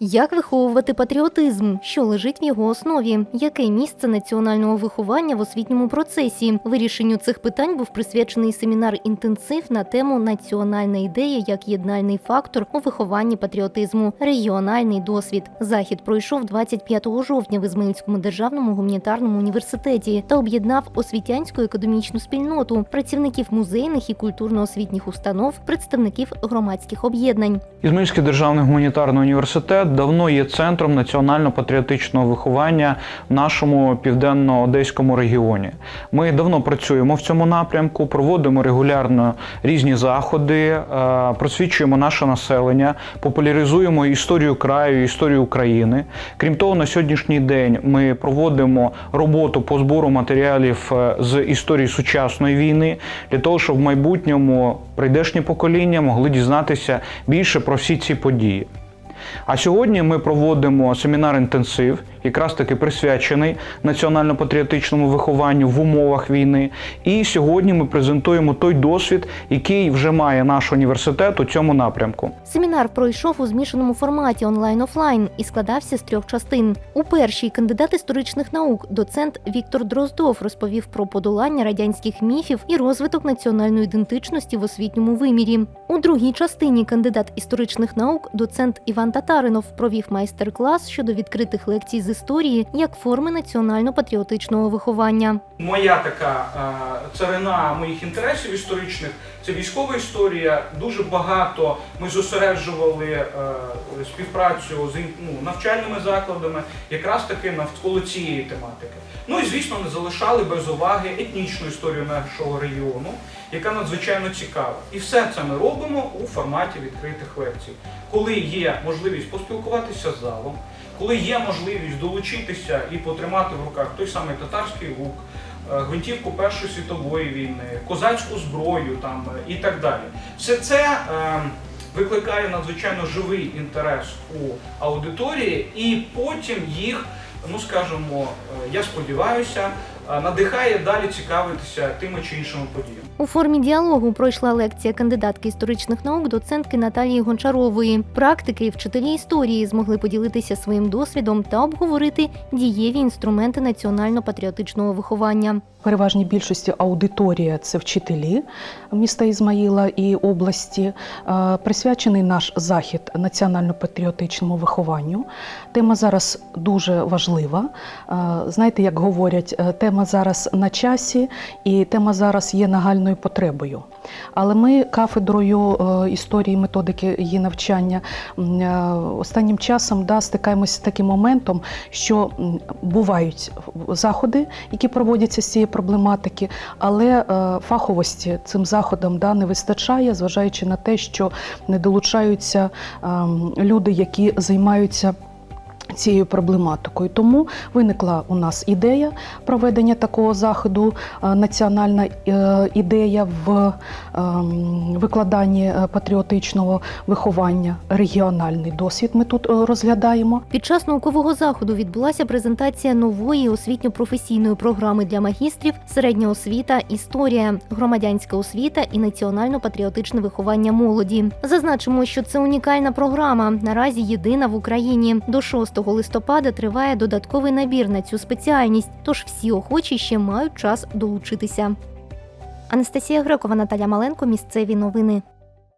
Як виховувати патріотизм, що лежить в його основі? Яке місце національного виховання в освітньому процесі? Вирішенню цих питань був присвячений семінар інтенсив на тему Національна ідея як єднальний фактор у вихованні патріотизму, регіональний досвід. Захід пройшов 25 жовтня в Ізмаїльському державному гуманітарному університеті та об'єднав освітянську академічну спільноту, працівників музейних і культурно-освітніх установ, представників громадських об'єднань. Ізмаїльський державний гуманітарний університет давно є центром національно-патріотичного виховання в нашому південно-одеському регіоні. Ми давно працюємо в цьому напрямку, проводимо регулярно різні заходи, е, просвічуємо наше населення, популяризуємо історію краю, історію України. Крім того, на сьогоднішній день ми проводимо роботу по збору матеріалів е, з історії сучасної війни для того, щоб в майбутньому прийдешні покоління могли дізнатися більше про всі ці події. А сьогодні ми проводимо семінар інтенсив, якраз таки присвячений національно-патріотичному вихованню в умовах війни. І сьогодні ми презентуємо той досвід, який вже має наш університет у цьому напрямку. Семінар пройшов у змішаному форматі онлайн-офлайн і складався з трьох частин. У першій кандидат історичних наук, доцент Віктор Дроздов розповів про подолання радянських міфів і розвиток національної ідентичності в освітньому вимірі. У другій частині кандидат історичних наук, доцент Іван Татаринов провів майстер-клас щодо відкритих лекцій з історії як форми національно-патріотичного виховання. Моя така е, царина моїх інтересів історичних це військова історія. Дуже багато ми зосереджували е, співпрацю з ну, навчальними закладами, якраз таки навколо цієї тематики. Ну і звісно, не залишали без уваги етнічну історію нашого регіону, яка надзвичайно цікава. І все це ми робимо у форматі відкритих лекцій, коли є можливість поспілкуватися з залом, коли є можливість долучитися і потримати в руках той самий татарський лук, е, гвинтівку Першої світової війни, козацьку зброю там е, і так далі. Все це е, викликає надзвичайно живий інтерес у аудиторії, і потім їх, ну скажімо, я сподіваюся, надихає далі цікавитися тими чи іншими подіями. У формі діалогу пройшла лекція кандидатки історичних наук, доцентки Наталії Гончарової. Практики і вчителі історії змогли поділитися своїм досвідом та обговорити дієві інструменти національно-патріотичного виховання. В переважній більшості аудиторія це вчителі міста Ізмаїла і області. Присвячений наш захід національно-патріотичному вихованню. Тема зараз дуже важлива. Знаєте, як говорять, е, тема зараз на часі, і тема зараз є нагальною потребою. Але ми кафедрою е, історії, методики її навчання е, останнім часом да, стикаємося з таким моментом, що бувають заходи, які проводяться з цієї проблематики, але е, фаховості цим заходам да, не вистачає, зважаючи на те, що не долучаються ем, люди, які займаються. Цією проблематикою тому виникла у нас ідея проведення такого заходу, е, національна е, ідея в ем, викладанні е, патріотичного виховання, регіональний досвід. Ми тут розглядаємо. Під час наукового заходу відбулася презентація нової освітньо-професійної програми для магістрів середня освіта, історія, громадянська освіта і національно-патріотичне виховання молоді. Зазначимо, що це унікальна програма. Наразі єдина в Україні. До 6 листопада триває додатковий набір на цю спеціальність, тож всі охочі ще мають час долучитися. Анастасія Грекова, Наталя Маленко. Місцеві новини.